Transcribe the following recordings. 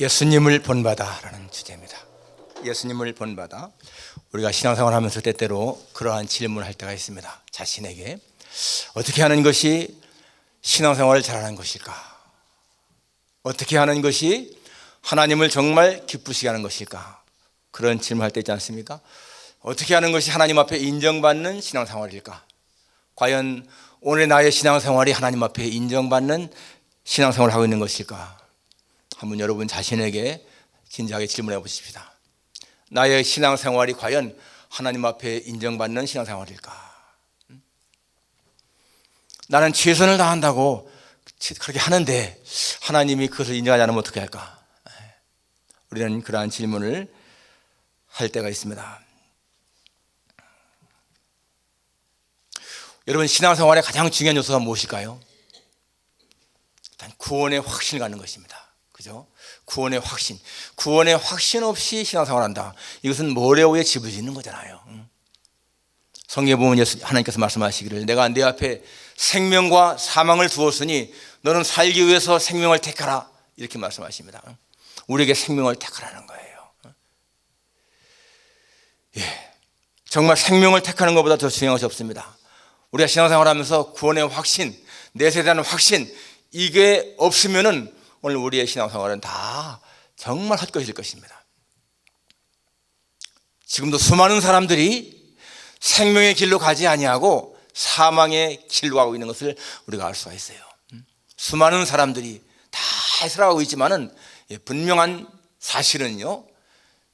예수님을 본받아라는 주제입니다. 예수님을 본받아. 우리가 신앙생활 하면서 때때로 그러한 질문을 할 때가 있습니다. 자신에게 어떻게 하는 것이 신앙생활을 잘하는 것일까? 어떻게 하는 것이 하나님을 정말 기쁘시게 하는 것일까? 그런 질문할 때 있지 않습니까? 어떻게 하는 것이 하나님 앞에 인정받는 신앙생활일까? 과연 오늘 나의 신앙생활이 하나님 앞에 인정받는 신앙생활을 하고 있는 것일까? 한번 여러분 자신에게 진지하게 질문해 보십시다. 나의 신앙생활이 과연 하나님 앞에 인정받는 신앙생활일까? 나는 최선을 다한다고 그렇게 하는데 하나님이 그것을 인정하지 않으면 어떻게 할까? 우리는 그러한 질문을 할 때가 있습니다. 여러분 신앙생활의 가장 중요한 요소가 무엇일까요? 일단 구원의 확신을 갖는 것입니다. 그죠? 구원의 확신. 구원의 확신 없이 신앙생활 한다. 이것은 모래 위에 집을 짓는 거잖아요. 성경에 보면 하나님께서 말씀하시기를 내가 내 앞에 생명과 사망을 두었으니 너는 살기 위해서 생명을 택하라. 이렇게 말씀하십니다. 우리에게 생명을 택하라는 거예요. 예. 정말 생명을 택하는 것보다 더 중요한 것이 없습니다. 우리가 신앙생활 하면서 구원의 확신, 내세에 대한 확신, 이게 없으면은 오늘 우리의 신앙생활은 다 정말 헛것일 것입니다. 지금도 수많은 사람들이 생명의 길로 가지 아니하고 사망의 길로 가고 있는 것을 우리가 알 수가 있어요. 수많은 사람들이 다 살아가고 있지만은 예, 분명한 사실은요.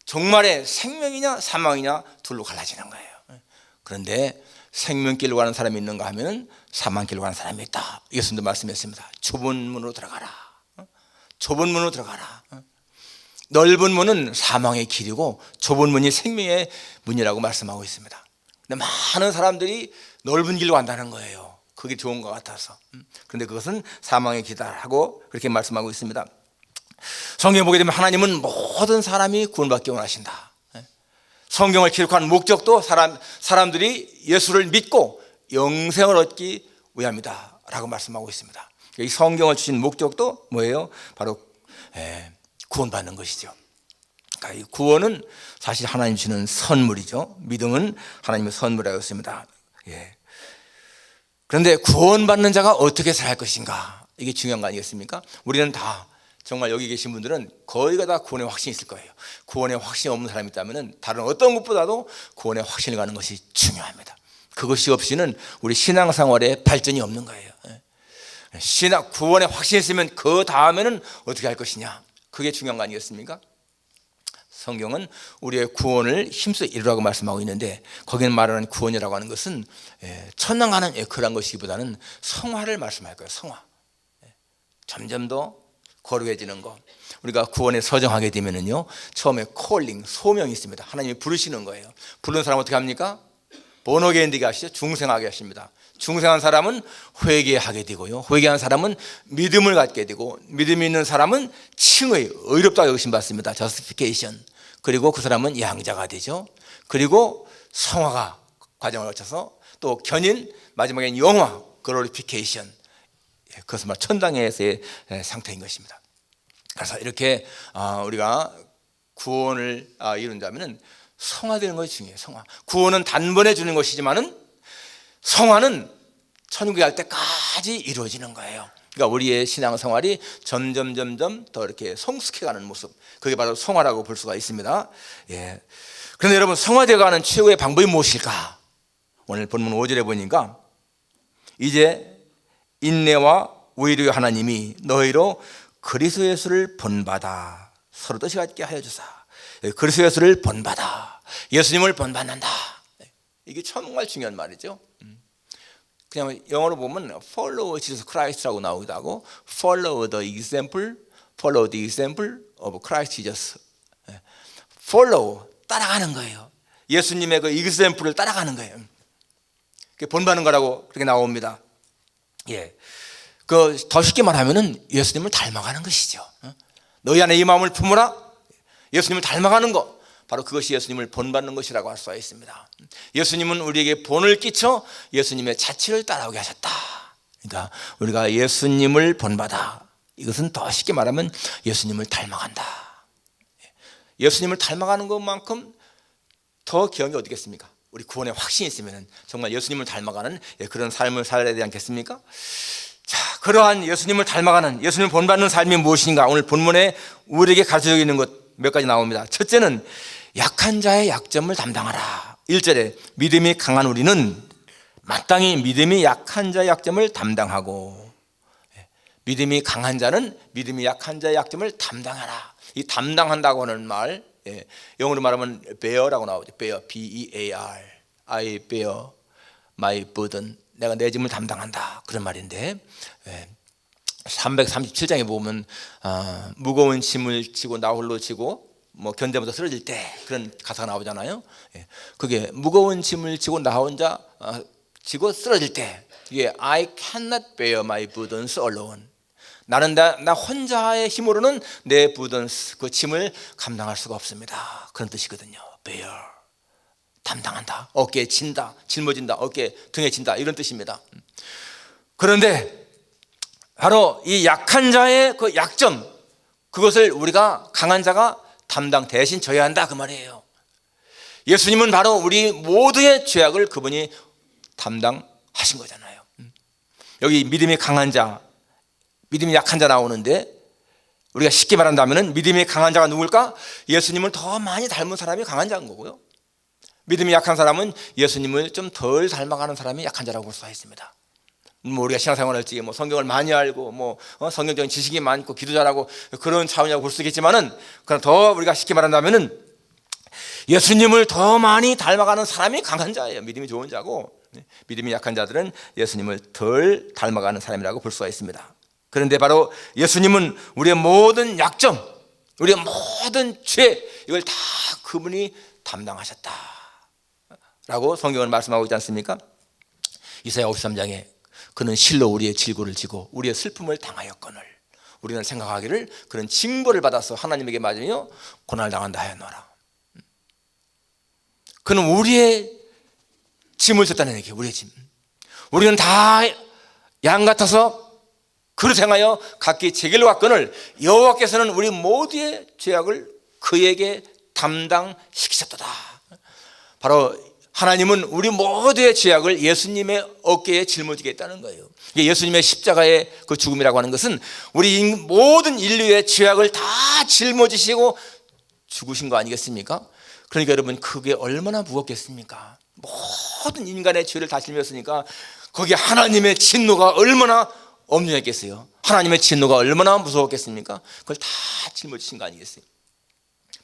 정말의 생명이냐 사망이냐 둘로 갈라지는 거예요. 그런데 생명길로 가는 사람이 있는가 하면 사망길로 가는 사람이 있다. 예수님도 말씀했습니다. 좁은 문으로 들어가라. 좁은 문으로 들어가라. 넓은 문은 사망의 길이고 좁은 문이 생명의 문이라고 말씀하고 있습니다. 근데 많은 사람들이 넓은 길로 간다는 거예요. 그게 좋은 것 같아서. 그런데 그것은 사망의 길이라고 그렇게 말씀하고 있습니다. 성경 보게 되면 하나님은 모든 사람이 구원받기 원하신다. 성경을 기록한 목적도 사람, 사람들이 예수를 믿고 영생을 얻기 위함이다. 라고 말씀하고 있습니다. 이 성경을 주신 목적도 뭐예요? 바로 예, 구원받는 것이죠. 그러니까 이 구원은 사실 하나님 주는 선물이죠. 믿음은 하나님의 선물이라고 했습니다. 예. 그런데 구원받는 자가 어떻게 살 것인가? 이게 중요한 거 아니겠습니까? 우리는 다 정말 여기 계신 분들은 거의가 다 구원의 확신이 있을 거예요. 구원의 확신이 없는 사람이 있다면 다른 어떤 것보다도 구원의 확신을 가는 것이 중요합니다. 그것이 없이는 우리 신앙생활에 발전이 없는 거예요. 예. 신학 구원에 확신이 있으면 그 다음에는 어떻게 할 것이냐? 그게 중요한 거 아니겠습니까? 성경은 우리의 구원을 힘써 이루라고 말씀하고 있는데 거기는 말하는 구원이라고 하는 것은 예, 천당 가는 그런 것이기보다는 성화를 말씀할 거예요 성화. 예, 점점 더 거룩해지는 것 우리가 구원에 서정하게 되면은요 처음에 콜링 소명이 있습니다. 하나님이 부르시는 거예요. 부르는 사람 어떻게 합니까? 번호게인 되게 하시죠 중생하게 하십니다 중생한 사람은 회개하게 되고요. 회개한 사람은 믿음을 갖게 되고 믿음이 있는 사람은 칭의 의롭다 여기심 받습니다. 저스피케이션. 그리고 그 사람은 양자가 되죠. 그리고 성화가 과정을 거쳐서 또 견인 마지막엔 영화 글로리피케이션. 예, 그것은 말 천당에서의 상태인 것입니다. 그래서 이렇게 아, 우리가 구원을 아, 이룬다면은 성화되는 것이 중요해요. 성화. 구원은 단번에 주는 것이지만은 성화는 천국에 갈 때까지 이루어지는 거예요. 그러니까 우리의 신앙 생활이 점점 점점 더 이렇게 성숙해가는 모습. 그게 바로 성화라고 볼 수가 있습니다. 예. 그런데 여러분 성화되어가는 최고의 방법이 무엇일까? 오늘 본문 5절에 보니까 이제 인내와 오히려 하나님이 너희로 그리스도 예수를 본받아 서로 뜻이 같게 하여 주사. 예, 그리스도 예수를 본받아. 예수님을 본받는다. 이게 정말 중요한 말이죠. 그냥 영어로 보면 follow Jesus Christ라고 나오기도 하고 follow the example, follow the example of Christ Jesus. follow 따라가는 거예요. 예수님의 그 example을 따라가는 거예요. 그게 본받는 거라고 그렇게 나옵니다. 예. 그 더 쉽게 말하면은 예수님을 닮아가는 것이죠. 너희 안에 이 마음을 품으라. 예수님을 닮아가는 것. 바로 그것이 예수님을 본받는 것이라고 할 수가 있습니다. 예수님은 우리에게 본을 끼쳐 예수님의 자취를 따라오게 하셨다. 그러니까 우리가 예수님을 본받아 이것은 더 쉽게 말하면 예수님을 닮아간다. 예수님을 닮아가는 것만큼 더 귀한 게 어디겠습니까? 우리 구원의 확신이 있으면 정말 예수님을 닮아가는 예, 그런 삶을 살아야 되지 않겠습니까? 자, 그러한 예수님을 닮아가는 예수님을 본받는 삶이 무엇인가? 오늘 본문에 우리에게 가르쳐 있는 것 몇 가지 나옵니다. 첫째는 약한 자의 약점을 담당하라. 1절에 믿음이 강한 우리는 마땅히 믿음이 약한 자의 약점을 담당하고 예, 믿음이 강한 자는 믿음이 약한 자의 약점을 담당하라. 이 담당한다고 하는 말 예, 영어로 말하면 bear라고 나오죠. bear, B-E-A-R. I bear my burden. 내가 내 짐을 담당한다. 그런 말인데 예, 337장에 보면 아, 무거운 짐을 지고 나 홀로 지고 뭐 견뎌보다 쓰러질 때 그런 가사가 나오잖아요. 예, 그게 무거운 짐을 지고 나 혼자 아, 지고 쓰러질 때 이게 I cannot bear my burdens alone. 나는 나, 나 혼자의 힘으로는 내 burdens 그 짐을 감당할 수가 없습니다. 그런 뜻이거든요. bear 담당한다. 어깨에 진다. 짊어진다. 어깨 등에 진다. 이런 뜻입니다. 그런데 바로 이 약한 자의 그 약점 그것을 우리가 강한 자가 담당 대신 져야 한다 그 말이에요. 예수님은 바로 우리 모두의 죄악을 그분이 담당하신 거잖아요. 여기 믿음이 강한 자, 믿음이 약한 자 나오는데 우리가 쉽게 말한다면 믿음이 강한 자가 누굴까? 예수님을 더 많이 닮은 사람이 강한 자인 거고요. 믿음이 약한 사람은 예수님을 좀 덜 닮아가는 사람이 약한 자라고 볼 수가 있습니다. 뭐 우리가 신앙생활할 적에 뭐 성경을 많이 알고 뭐 어, 성경적인 지식이 많고 기도 잘하고 그런 차원이라고 볼 수 있겠지만은 그럼 더 우리가 쉽게 말한다면은 예수님을 더 많이 닮아가는 사람이 강한 자예요. 믿음이 좋은 자고 네, 믿음이 약한 자들은 예수님을 덜 닮아가는 사람이라고 볼 수가 있습니다. 그런데 바로 예수님은 우리의 모든 약점, 우리의 모든 죄 이걸 다 그분이 담당하셨다. 라고 성경은 말씀하고 있지 않습니까? 이사야 53장에 그는 실로 우리의 질고를 지고 우리의 슬픔을 당하였거늘 우리는 생각하기를 그런 징벌을 받아서 하나님에게 맞으며 고난을 당한다 하였노라. 그는 우리의 짐을 졌다는 얘기예요. 우리의 짐. 우리는 다 양 같아서 그릇 행하여 각기 제 길로 갔거늘 여호와께서는 우리 모두의 죄악을 그에게 담당시키셨도다. 바로 하나님은 우리 모두의 죄악을 예수님의 어깨에 짊어지게 했다는 거예요. 예수님의 십자가의 그 죽음이라고 하는 것은 우리 모든 인류의 죄악을 다 짊어지시고 죽으신 거 아니겠습니까? 그러니까 여러분 그게 얼마나 무겁겠습니까? 모든 인간의 죄를 다 짊었으니까 거기에 하나님의 진노가 얼마나 엄중했겠어요? 하나님의 진노가 얼마나 무서웠겠습니까? 그걸 다 짊어지신 거 아니겠어요?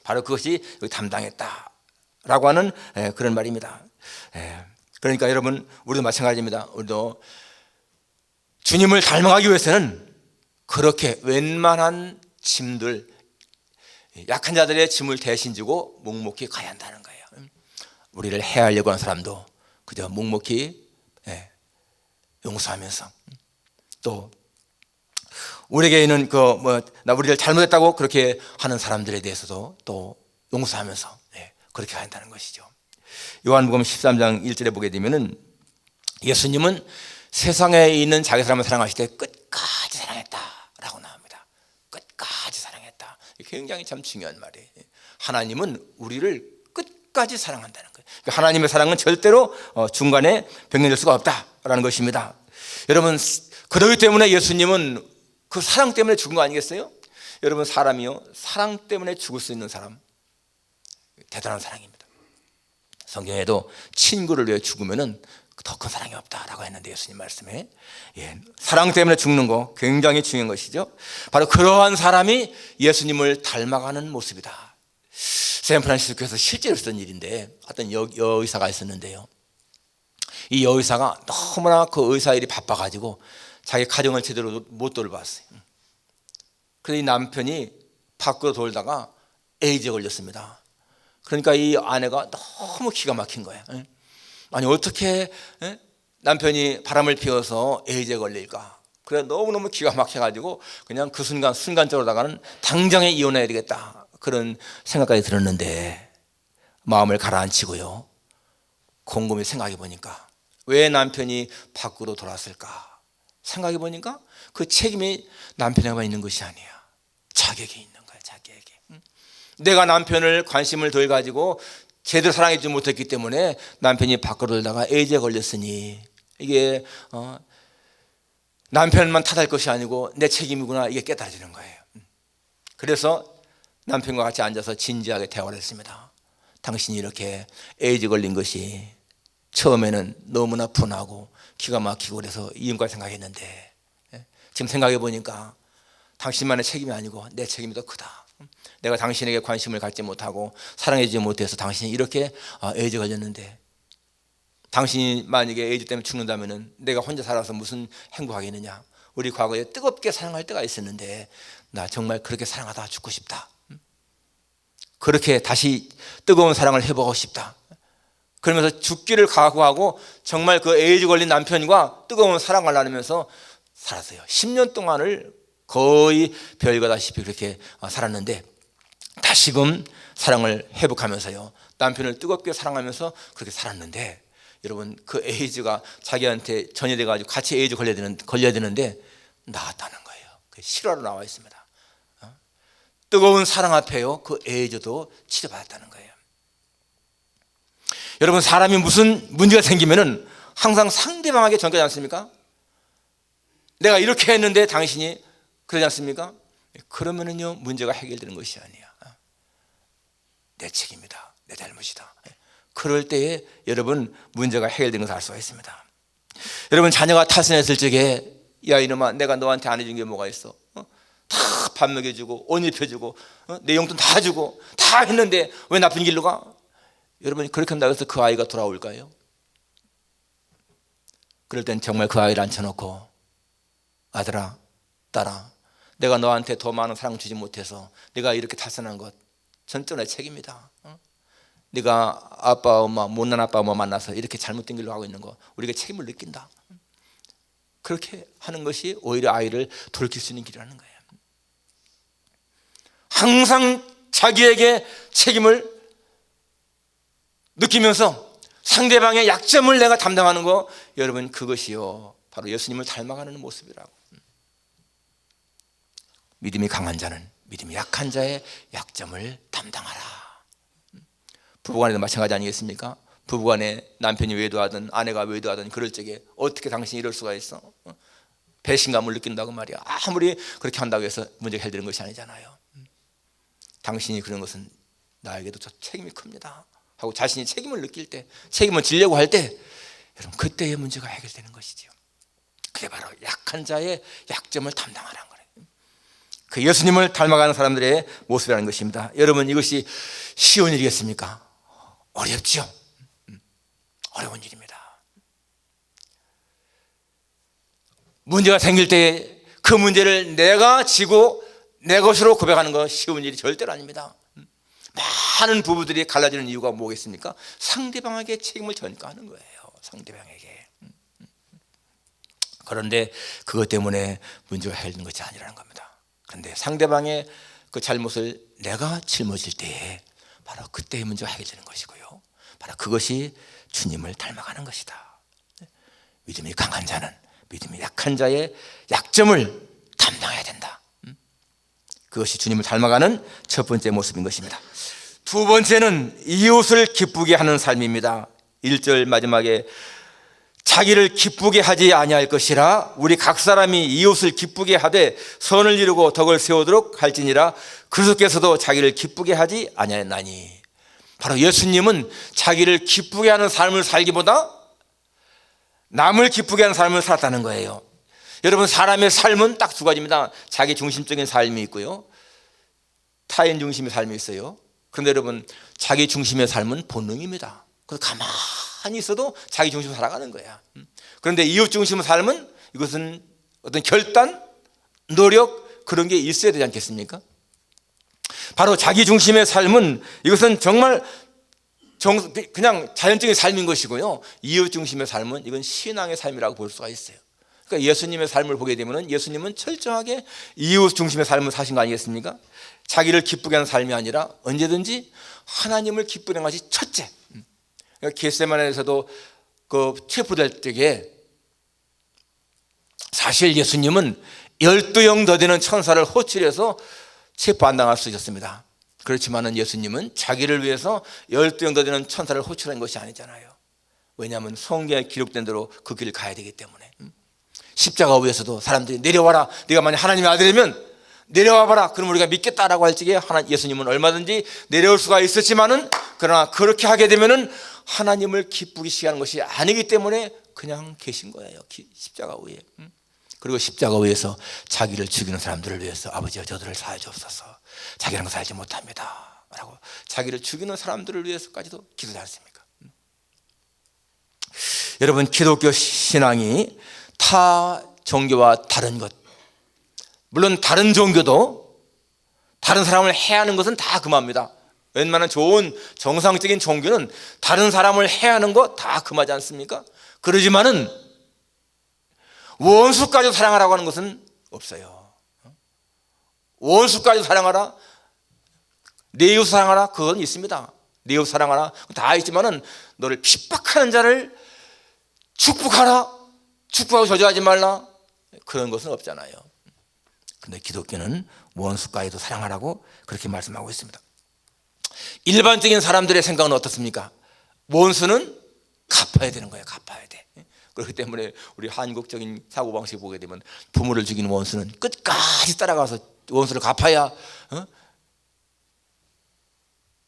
바로 그것이 담당했다 라고 하는 그런 말입니다. 그러니까 여러분 우리도 마찬가지입니다. 우리도 주님을 닮아가기 위해서는 그렇게 웬만한 짐들 약한 자들의 짐을 대신 지고 묵묵히 가야 한다는 거예요. 우리를 해하려고 하는 사람도 그저 묵묵히 용서하면서 또 우리에게 있는 그 뭐 나 우리를 잘못했다고 그렇게 하는 사람들에 대해서도 또 용서하면서 그렇게 한다는 것이죠. 요한복음 13장 1절에 보게 되면은 예수님은 세상에 있는 자기 사람을 사랑하실 때 끝까지 사랑했다라고 나옵니다. 끝까지 사랑했다. 굉장히 참 중요한 말이에요. 하나님은 우리를 끝까지 사랑한다는 거예요. 그러니까 하나님의 사랑은 절대로 어, 중간에 변경될 수가 없다라는 것입니다. 여러분 그러기 때문에 예수님은 그 사랑 때문에 죽은 거 아니겠어요? 여러분 사람이요 사랑 때문에 죽을 수 있는 사람 대단한 사랑입니다. 성경에도 친구를 위해 죽으면은 더 큰 사랑이 없다라고 했는데 예수님 말씀에 예, 사랑 때문에 죽는 거 굉장히 중요한 것이죠. 바로 그러한 사람이 예수님을 닮아가는 모습이다. 샌프란시스코에서 실제로 있었던 일인데 어떤 여, 여의사가 있었는데요. 이 여의사가 너무나 그 의사 일이 바빠가지고 자기 가정을 제대로 못 돌봤어요. 그래서 이 남편이 밖으로 돌다가 에이즈에 걸렸습니다. 그러니까 이 아내가 너무 기가 막힌 거예요. 아니 어떻게 남편이 바람을 피워서 에이즈에 걸릴까? 그래 너무너무 기가 막혀가지고 그냥 그 순간 순간적으로다가는 당장에 이혼해야 되겠다 그런 생각까지 들었는데 마음을 가라앉히고요. 곰곰이 생각해 보니까 왜 남편이 밖으로 돌았을까? 생각해 보니까 그 책임이 남편에게만 있는 것이 아니야. 자기에게 있는? 내가 남편을 관심을 덜 가지고 제대로 사랑해주지 못했기 때문에 남편이 밖으로 돌다가 에이즈에 걸렸으니 이게 어, 남편만 탓할 것이 아니고 내 책임이구나 이게 깨달아지는 거예요. 그래서 남편과 같이 앉아서 진지하게 대화를 했습니다. 당신이 이렇게 에이즈 걸린 것이 처음에는 너무나 분하고 기가 막히고 그래서 이윤과 생각했는데 예? 지금 생각해 보니까 당신만의 책임이 아니고 내 책임이 더 크다. 내가 당신에게 관심을 갖지 못하고 사랑해주지 못해서 당신이 이렇게 아, 에이즈 걸렸는데 당신이 만약에 에이즈 때문에 죽는다면 내가 혼자 살아서 무슨 행복하겠느냐. 우리 과거에 뜨겁게 사랑할 때가 있었는데 나 정말 그렇게 사랑하다 죽고 싶다. 그렇게 다시 뜨거운 사랑을 해보고 싶다. 그러면서 죽기를 각오하고 정말 그 에이즈 걸린 남편과 뜨거운 사랑을 나누면서 살았어요. 10년 동안을 거의 별거다시피 그렇게 살았는데 다시금 사랑을 회복하면서요. 남편을 뜨겁게 사랑하면서 그렇게 살았는데 여러분 그 에이즈가 자기한테 전이돼 가지고 같이 에이즈 걸려야 되는 걸려야 되는데 나았다는 거예요. 그 실화로 나와 있습니다. 어? 뜨거운 사랑 앞에요. 그 에이즈도 치료받았다는 거예요. 여러분 사람이 무슨 문제가 생기면은 항상 상대방에게 전가지 않습니까? 내가 이렇게 했는데 당신이 그러지 않습니까? 그러면은요 문제가 해결되는 것이 아니야. 내 책임이다, 내 잘못이다. 그럴 때에 여러분 문제가 해결되는 것을 알 수가 있습니다. 여러분 자녀가 탈선했을 적에 야 이놈아 내가 너한테 안 해준 게 뭐가 있어? 어? 다밥 먹여주고 옷 입혀주고 어? 내 용돈 다 주고 다 했는데 왜 나쁜 길로 가? 여러분 그렇게 한다고 해서 그 아이가 돌아올까요? 그럴 땐 정말 그 아이를 앉혀놓고 아들아 딸아 내가 너한테 더 많은 사랑 주지 못해서 내가 이렇게 탈선한 것 전적 내 책임이다. 어? 네가 아빠 엄마 못난 아빠 엄마 만나서 이렇게 잘못된 길로 가고 있는 거 우리가 책임을 느낀다. 그렇게 하는 것이 오히려 아이를 돌이킬 수 있는 길이라는 거예요. 항상 자기에게 책임을 느끼면서 상대방의 약점을 내가 담당하는 거 여러분 그것이요. 바로 예수님을 닮아가는 모습이라고. 믿음이 강한 자는 믿음이 약한 자의 약점을 담당하라. 부부간에도 마찬가지 아니겠습니까? 부부간에 남편이 외도하든 아내가 외도하든 그럴 적에 어떻게 당신이 이럴 수가 있어? 배신감을 느낀다고 말이야. 아무리 그렇게 한다고 해서 문제가 해결되는 것이 아니잖아요. 당신이 그런 것은 나에게도 저 책임이 큽니다. 하고 자신이 책임을 느낄 때 책임을 지려고 할 때 여러분 그때의 문제가 해결되는 것이죠 그게 바로 약한 자의 약점을 담당하라는 거예요 그 예수님을 닮아가는 사람들의 모습이라는 것입니다 여러분 이것이 쉬운 일이겠습니까? 어렵죠 어려운 일입니다 문제가 생길 때 그 문제를 내가 지고 내 것으로 고백하는 건 쉬운 일이 절대로 아닙니다 많은 부부들이 갈라지는 이유가 뭐겠습니까? 상대방에게 책임을 전가하는 거예요. 상대방에게. 그런데 그것 때문에 문제가 해결되는 것이 아니라는 겁니다. 그런데 상대방의 그 잘못을 내가 짊어질 때에 바로 그때의 문제가 해결되는 것이고요. 바로 그것이 주님을 닮아가는 것이다. 믿음이 강한 자는 믿음이 약한 자의 약점을 담당해야 된다. 그것이 주님을 닮아가는 첫 번째 모습인 것입니다. 두 번째는 이웃을 기쁘게 하는 삶입니다. 1절 마지막에 자기를 기쁘게 하지 아니할 것이라 우리 각 사람이 이웃을 기쁘게 하되 선을 이루고 덕을 세우도록 할지니라 그리스도께서도 자기를 기쁘게 하지 아니하였나니 바로 예수님은 자기를 기쁘게 하는 삶을 살기보다 남을 기쁘게 하는 삶을 살았다는 거예요. 여러분 사람의 삶은 딱 두 가지입니다. 자기 중심적인 삶이 있고요. 타인 중심의 삶이 있어요. 그런데 여러분 자기 중심의 삶은 본능입니다. 그래서 가만 히 있어도 자기 중심으로 살아가는 거야. 그런데 이웃 중심의 삶은 이것은 어떤 결단, 노력 그런 게 있어야 되지 않겠습니까? 바로 자기 중심의 삶은 이것은 정말 정, 그냥 자연적인 삶인 것이고요. 이웃 중심의 삶은 이건 신앙의 삶이라고 볼 수가 있어요. 그러니까 예수님의 삶을 보게 되면 예수님은 철저하게 이웃 중심의 삶을 사신 거 아니겠습니까? 자기를 기쁘게 하는 삶이 아니라 언제든지 하나님을 기쁘게 하는 것이 첫째. 그러니까 게세마네에서도 그 체포될 때에 사실 예수님은 열두 영 더 되는 천사를 호출해서 체포 안 당할 수 있었습니다. 그렇지만은 예수님은 자기를 위해서 열두 영 더 되는 천사를 호출한 것이 아니잖아요. 왜냐하면 성경에 기록된 대로 그 길을 가야 되기 때문에 음? 십자가 위에서도 사람들이 내려와라. 네가 만약 하나님의 아들이면 내려와 봐라. 그럼 우리가 믿겠다라고 할 적에 하나 예수님은 얼마든지 내려올 수가 있었지만은 그러나 그렇게 하게 되면은 하나님을 기쁘게 시게 하는 것이 아니기 때문에 그냥 계신 거예요. 기- 십자가 위에. 음? 그리고 십자가 위에서 자기를 죽이는 사람들을 위해서 아버지여 저들을 사하여 주옵소서. 자기랑 살지 못합니다. 라고 자기를 죽이는 사람들을 위해서까지도 기도하지 않습니까? 음. 여러분 기독교 신앙이 타 종교와 다른 것 물론 다른 종교도 다른 사람을 해하는 것은 다 금합니다. 웬만한 좋은 정상적인 종교는 다른 사람을 해하는 거 다 금하지 않습니까? 그러지만은 원수까지 사랑하라고 하는 것은 없어요. 원수까지 사랑하라, 내 이웃 사랑하라 그건 있습니다. 내 이웃 사랑하라 다 있지만은 너를 핍박하는 자를 축복하라, 축복하고 저주하지 말라 그런 것은 없잖아요. 근데 기독교는 원수까지도 사랑하라고 그렇게 말씀하고 있습니다. 일반적인 사람들의 생각은 어떻습니까? 원수는 갚아야 되는 거예요. 갚아야 돼. 그렇기 때문에 우리 한국적인 사고방식 보게 되면 부모를 죽이는 원수는 끝까지 따라가서 원수를 갚아야 어?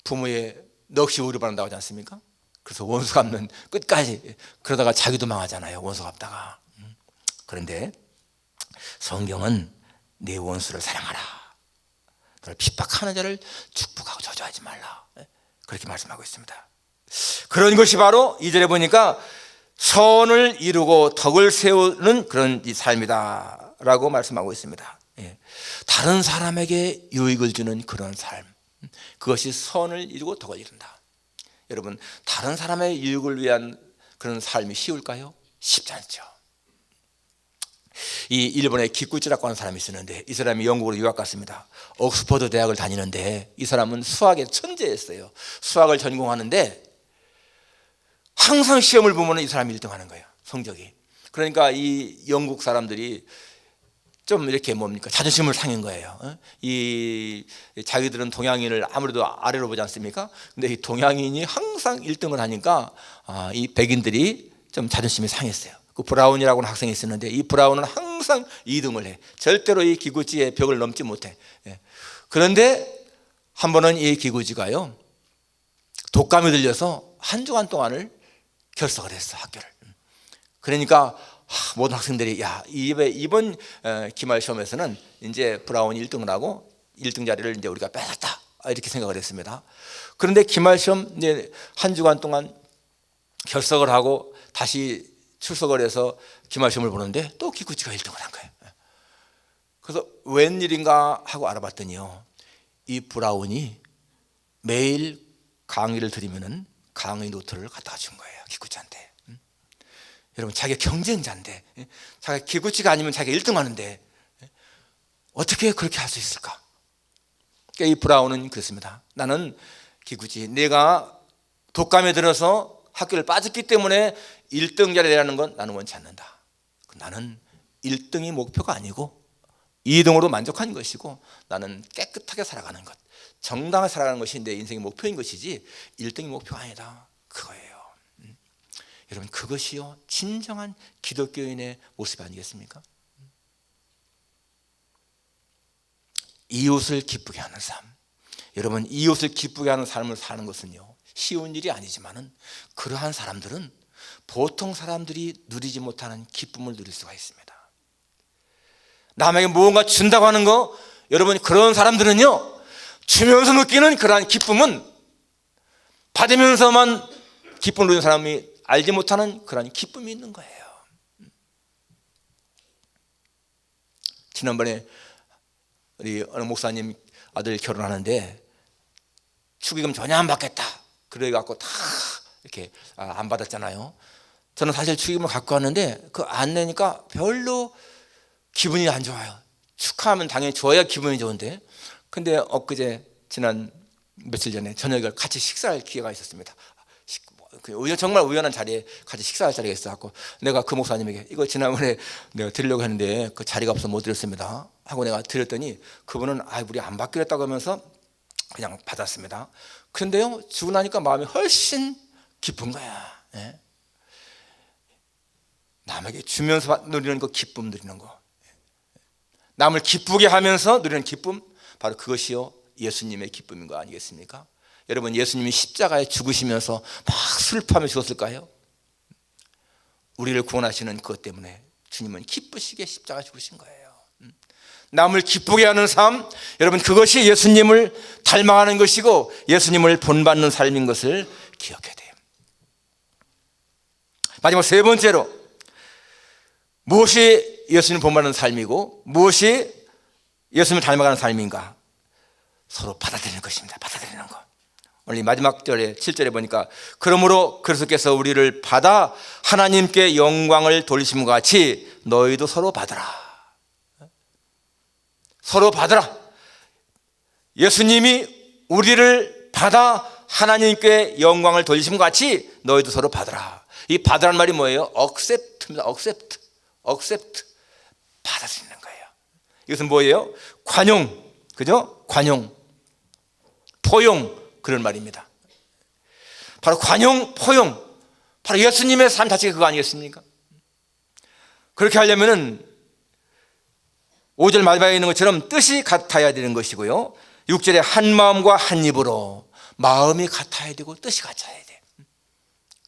부모의 넋이 우려 받는다고 하지 않습니까? 그래서 원수 갚는 끝까지 그러다가 자기도 망하잖아요. 원수 갚다가. 음. 그런데 성경은 내 원수를 사랑하라. 너를 핍박하는 자를 축복하고 저주하지 말라. 예? 그렇게 말씀하고 있습니다. 그런 것이 바로 이절에 보니까 선을 이루고 덕을 세우는 그런 이 삶이다 라고 말씀하고 있습니다. 예. 다른 사람에게 유익을 주는 그런 삶. 그것이 선을 이루고 덕을 이룬다. 여러분, 다른 사람의 유익을 위한 그런 삶이 쉬울까요? 쉽지 않죠. 이 일본에 기쿠치라고 하는 사람이 있었는데 이 사람이 영국으로 유학 갔습니다. 옥스퍼드 대학을 다니는데 이 사람은 수학의 천재였어요. 수학을 전공하는데 항상 시험을 보면 이 사람이 1등 하는 거예요. 성적이. 그러니까 이 영국 사람들이 좀 이렇게 뭡니까 자존심을 상한 거예요. 어? 이 자기들은 동양인을 아무래도 아래로 보지 않습니까? 근데 이 동양인이 항상 1등을 하니까 아, 이 백인들이 좀 자존심이 상했어요. 그 브라운이라고 하는 학생이 있었는데 이 브라운은 항상 2등을 해. 절대로 이 기구지의 벽을 넘지 못해. 예. 그런데 한 번은 이 기구지가요 독감이 들려서 한 주간 동안을 결석을 했어 학교를. 그러니까 하, 모든 학생들이 야 이번 기말 시험에서는 이제 브라운이 1등을 하고 1등 자리를 이제 우리가 뺏었다 이렇게 생각을 했습니다. 그런데 기말 시험 이제 한 주간 동안 결석을 하고 다시 출석을 해서 기말 시험을 보는데 또 기쿠치가 1등을 한 거예요. 그래서 웬일인가 하고 알아봤더니요. 이 브라운이 매일 강의를 드리면은 강의 노트를 갖다가 준 거예요. 기쿠치한테. 음? 여러분 자기 경쟁자인데 예? 자기 기구치가 아니면 자기가 1등 하는데 예? 어떻게 그렇게 할 수 있을까? 그러니까 이 브라운은 그렇습니다. 나는 기구치 내가 독감에 들어서 학교를 빠졌기 때문에 1등 자리에 라는 건 나는 원치 않는다. 나는 1등이 목표가 아니고 2등으로 만족한 것이고 나는 깨끗하게 살아가는 것, 정당하게 살아가는 것이 내 인생의 목표인 것이지 1등이 목표가 아니다. 그거예요. 음. 여러분 그것이요 진정한 기독교인의 모습 아니겠습니까? 음. 이웃을 기쁘게 하는 삶. 여러분 이웃을 기쁘게 하는 삶을 사는 것은요 쉬운 일이 아니지만은 그러한 사람들은 보통 사람들이 누리지 못하는 기쁨을 누릴 수가 있습니다. 남에게 무언가 준다고 하는 거 여러분 그런 사람들은요 주면서 느끼는 그러한 기쁨은 받으면서만 기쁨을 누리는 사람이 알지 못하는 그러한 기쁨이 있는 거예요. 지난번에 우리 어느 목사님 아들 결혼하는데 축의금 전혀 안 받겠다. 그래 갖고 다 이렇게 아, 안 받았잖아요. 저는 사실 축의금을 갖고 왔는데 그 안 내니까 별로 기분이 안 좋아요. 축하하면 당연히 좋아야 기분이 좋은데. 근데 엊그제 지난 며칠 전에 저녁을 같이 식사할 기회가 있었습니다. 그 정말 우연한 자리에 같이 식사할 자리가 있어갖고 내가 그 목사님에게 이거 지난번에 내가 드리려고 했는데 그 자리가 없어 못 드렸습니다 하고 내가 드렸더니 그분은 아 우리 안 받기로 했다고 하면서 그냥 받았습니다. 그런데요 주고 나니까 마음이 훨씬 기쁜 거야. 예? 남에게 주면서 누리는 그 기쁨 누리는 거. 남을 기쁘게 하면서 누리는 기쁨 바로 그것이요 예수님의 기쁨인 거 아니겠습니까? 여러분 예수님이 십자가에 죽으시면서 막 슬퍼하며 죽었을까요? 우리를 구원하시는 그것 때문에 주님은 기쁘시게 십자가 죽으신 거예요. 음. 남을 기쁘게 하는 삶, 여러분 그것이 예수님을 닮아가는 것이고 예수님을 본받는 삶인 것을 기억해야 돼요. 마지막 세 번째로 무엇이 예수님 본받는 삶이고 무엇이 예수님을 닮아가는 삶인가? 서로 받아들이는 것입니다. 받아들이는 것. 오늘 마지막 절에 7절에 보니까 그러므로 그리스도께서 우리를 받아 하나님께 영광을 돌리심과 같이 너희도 서로 받으라. 서로 받으라. 예수님이 우리를 받아 하나님께 영광을 돌리심과 같이 너희도 서로 받으라. 이 받으라는 말이 뭐예요? accept입니다. accept. accept. 받아들이는 거예요. 이것은 뭐예요? 관용. 그죠? 관용. 포용. 그런 말입니다. 바로 관용, 포용. 바로 예수님의 삶 자체가 그거 아니겠습니까? 그렇게 하려면은 5절 마지막에 있는 것처럼 뜻이 같아야 되는 것이고요. 6절에 한 마음과 한 입으로 마음이 같아야 되고 뜻이 같아야 돼.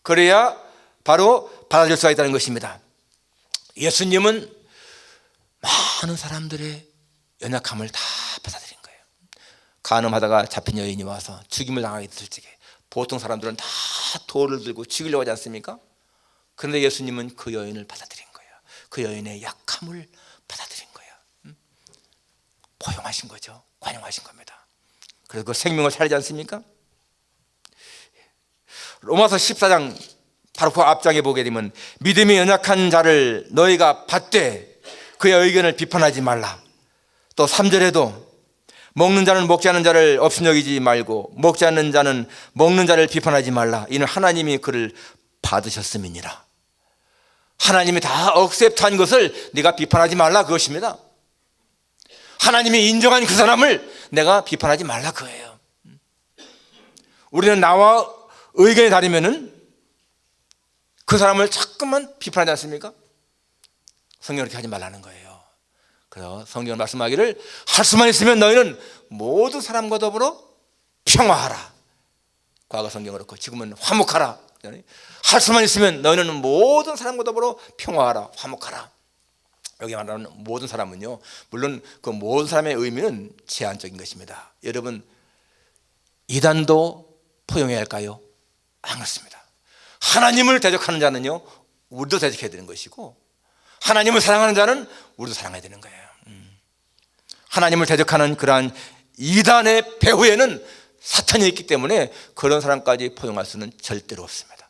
그래야 바로 받아줄 수가 있다는 것입니다. 예수님은 많은 사람들의 연약함을 다 받아들인 거예요. 간음하다가 잡힌 여인이 와서 죽임을 당하게 됐을 적에 보통 사람들은 다 돌을 들고 죽이려고 하지 않습니까? 그런데 예수님은 그 여인을 받아들인 거예요. 그 여인의 약함을? 포용하신 거죠. 관용하신 겁니다. 그래서 그 생명을 살리지 않습니까? 로마서 14장 바로 그 앞장에 보게 되면 믿음이 연약한 자를 너희가 받되 그의 의견을 비판하지 말라. 또 3절에도 먹는 자는 먹지 않는 자를 업신여기지 말고 먹지 않는 자는 먹는 자를 비판하지 말라. 이는 하나님이 그를 받으셨음이니라. 하나님이 다 억셉트한 것을 네가 비판하지 말라 그것입니다. 하나님이 인정한 그 사람을 내가 비판하지 말라 그거예요. 우리는 나와 의견이 다르면은 그 사람을 자꾸만 비판하지 않습니까? 성경 그렇게 하지 말라는 거예요. 그래서 성경은 말씀하기를 할 수만 있으면 너희는 모든 사람과 더불어 평화하라. 과거 성경 그렇고 지금은 화목하라. 할 수만 있으면 너희는 모든 사람과 더불어 평화하라. 화목하라. 여기 말하는 모든 사람은요. 물론 그 모든 사람의 의미는 제한적인 것입니다. 여러분 이단도 포용해야 할까요? 안 그렇습니다. 하나님을 대적하는 자는요. 우리도 대적해야 되는 것이고 하나님을 사랑하는 자는 우리도 사랑해야 되는 거예요. 음. 하나님을 대적하는 그러한 이단의 배후에는 사탄이 있기 때문에 그런 사람까지 포용할 수는 절대로 없습니다.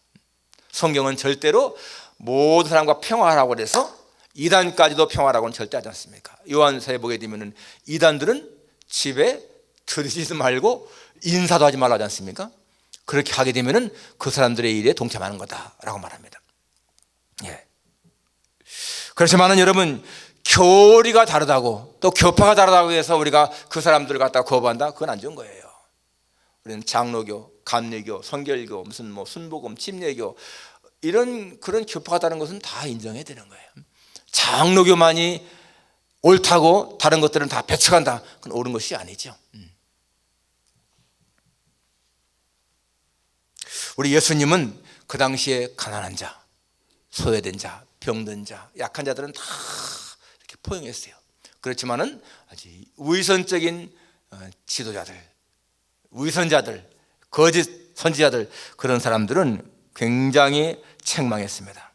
성경은 절대로 모든 사람과 평화하라고 그래서 이단까지도 평화라고는 절대 하지 않습니까? 요한서에 보게 되면 이단들은 집에 들이지 말고 인사도 하지 말라지 않습니까? 그렇게 하게 되면 그 사람들의 일에 동참하는 거다라고 말합니다. 예. 그렇지만은 여러분 교리가 다르다고 또 교파가 다르다고 해서 우리가 그 사람들을 갖다 거부한다 그건 안 좋은 거예요. 우리는 장로교, 감리교, 성결교, 무슨 뭐 순복음, 침례교 이런 그런 교파가 다른 것은 다 인정해야 되는 거예요. 장로교만이 옳다고 다른 것들은 다 배척한다. 그건 옳은 것이 아니죠. 음. 우리 예수님은 그 당시에 가난한 자, 소외된 자, 병든 자, 약한 자들은 다 이렇게 포용했어요. 그렇지만은 아주 위선적인 어, 지도자들, 위선자들, 거짓 선지자들 그런 사람들은 굉장히 책망했습니다.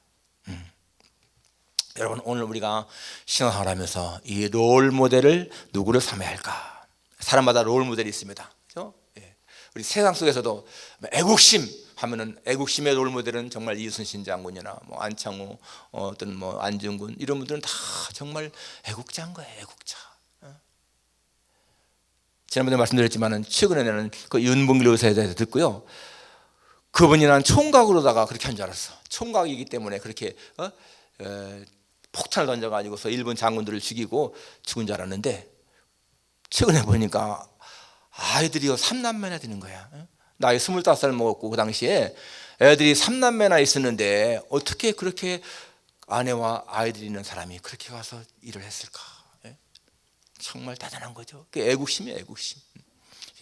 음. 여러분 오늘 우리가 신앙을 하면서 이 롤 모델을 누구를 삼아야 할까? 사람마다 롤 모델이 있습니다. 그렇죠? 예. 우리 세상 속에서도 애국심 하면은 애국심의 롤 모델은 정말 이순신 장군이나 뭐 안창호 어, 어떤 뭐 안중근 이런 분들은 다 정말 애국자인 거예요. 애국자. 어? 지난번에 말씀드렸지만은 최근에는 그 윤봉길 의사에 대해서 듣고요. 그분이 난 총각으로다가 그렇게 한 줄 알았어. 총각이기 때문에 그렇게 어? 에, 폭탄을 던져가지고서 일본 장군들을 죽이고 죽은 줄 알았는데 최근에 보니까 아이들이요 삼남매나 되는 거야. 어? 나이 스물다섯 살 먹었고 그 당시에 애들이 삼남매나 있었는데 어떻게 그렇게 아내와 아이들이 있는 사람이 그렇게 가서 일을 했을까? 예? 정말 대단한 거죠. 그 애국심이에요, 애국심.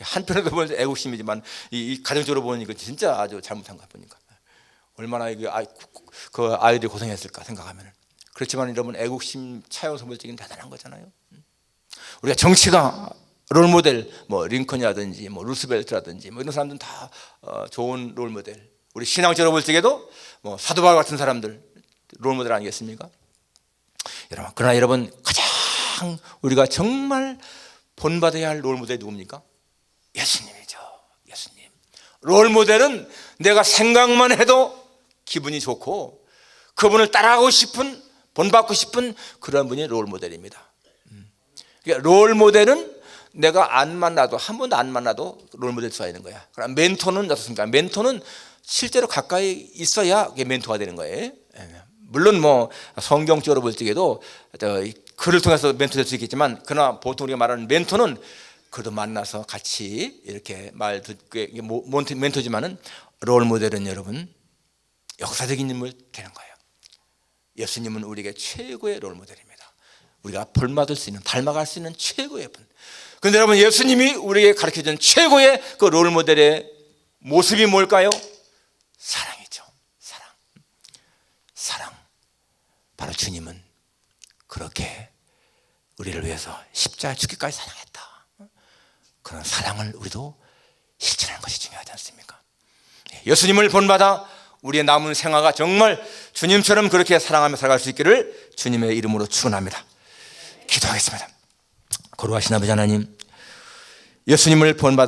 한편으로 보면 애국심이지만 이, 이 가정적으로 보니 까 진짜 아주 잘못한 거 보니까 얼마나 그, 아이, 그 아이들이 고생했을까 생각하면 그렇지만 여러분 애국심 차용소멸적인 대단한 거잖아요. 우리가 정치가 롤 모델 뭐 링컨이라든지 뭐 루스벨트라든지 뭐 이런 사람들은 다 어, 좋은 롤 모델. 우리 신앙적으로 볼 적에도 뭐 사도바울 같은 사람들 롤 모델 아니겠습니까? 여러분 그러나 여러분 가장 우리가 정말 본받아야 할 롤 모델이 누굽니까? 예수님이죠. 예수님. 롤 모델은 내가 생각만 해도 기분이 좋고 그분을 따라하고 싶은 본받고 싶은 그런 분이 롤 모델입니다. 음. 그러니까 롤 모델은 내가 안 만나도 한 번도 안 만나도 롤 모델 써야 되는 거야. 그럼 멘토는 어떻습니까? 멘토는 실제로 가까이 있어야 그게 멘토가 되는 거예요. 예. 물론 뭐 성경적으로 볼 적에도 글을 통해서 멘토 될 수 있겠지만 그러나 보통 우리가 말하는 멘토는 그래도 만나서 같이 이렇게 말 듣게 멘토지만은 롤 모델은 여러분 역사적인 인물 되는 거예요. 예수님은 우리에게 최고의 롤 모델입니다. 우리가 본받을 수 있는 닮아갈 수 있는 최고의 분. 그런데 여러분 예수님이 우리에게 가르쳐 준 최고의 그 롤 모델의 모습이 뭘까요? 사랑이죠. 사랑. 사랑. 바로 주님은 그렇게 우리를 위해서 십자가 죽기까지 사랑했다. 그런 사랑을 우리도 실천하는 것이 중요하지 않습니까? 예수님을 본받아 우리의 남은 생화가 정말 주님처럼 그렇게 사랑하며 살아갈 수 있기를 주님의 이름으로 축원합니다. 기도하겠습니다. 거룩하신 아버지 하나님, 예수님을 본받아